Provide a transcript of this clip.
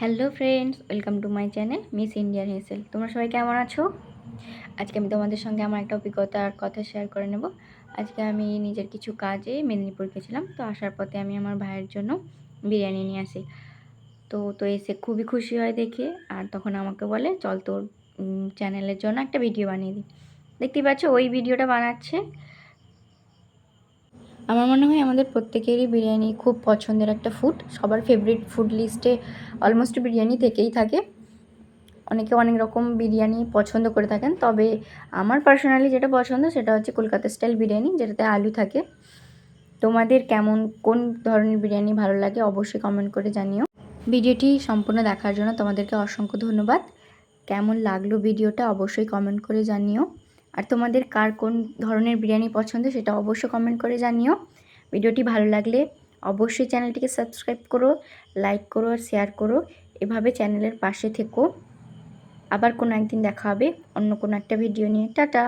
Hello friends, welcome to my channel miss Indian হেসেল। তোমরা সবাই কেমন আছো? আজকে আমি তোমাদের সঙ্গে আমার একটা অভিজ্ঞতার কথা শেয়ার করে নেব। আজকে আমি নিজের কিছু কাজে মেদিনীপুর গেছিলাম, তো আসার পথে আমি আমার ভাইয়ের জন্য বিরিয়ানি নিয়ে আসি। তো তো এসে খুবই খুশি হয় দেখে, আর তখন আমাকে বলে, চল তোর চ্যানেলের জন্য একটা ভিডিও বানিয়ে দিই। দেখতেই পাচ্ছ, ওই ভিডিওটা বানাচ্ছে। আমার মনে হয় আমাদের প্রত্যেকেরই বিরিয়ানি খুব পছন্দের একটা ফুড সবার ফেভারিট ফুড লিস্টে অলমোস্ট বিরিয়ানি থেকেই থাকে। অনেকে অনেক রকম বিরিয়ানি পছন্দ করে থাকেন, তবে আমার পার্সোনালি যেটা পছন্দ সেটা হচ্ছে কলকাতা স্টাইল বিরিয়ানি, যেটাতে আলু থাকে। তোমাদের কেমন, কোন ধরনের বিরিয়ানি ভালো লাগে অবশ্যই কমেন্ট করে জানিও। ভিডিওটি সম্পূর্ণ দেখার জন্য তোমাদেরকে অসংখ্য ধন্যবাদ। কেমন লাগল ভিডিওটা অবশ্যই কমেন্ট করে জানিও। আর তোমাদের কার কোন ধরনের বিরিয়ানি পছন্দ সেটা অবশ্যই কমেন্ট করে জানিও। ভিডিওটি ভালো লাগলে অবশ্যই চ্যানেলটিকে সাবস্ক্রাইব করো লাইক করো আর শেয়ার করো। এভাবে চ্যানেলের পাশে থেকো। আবার কোনো একদিন দেখা হবে, অন্য কোনো একটা ভিডিও নিয়ে। টাটা!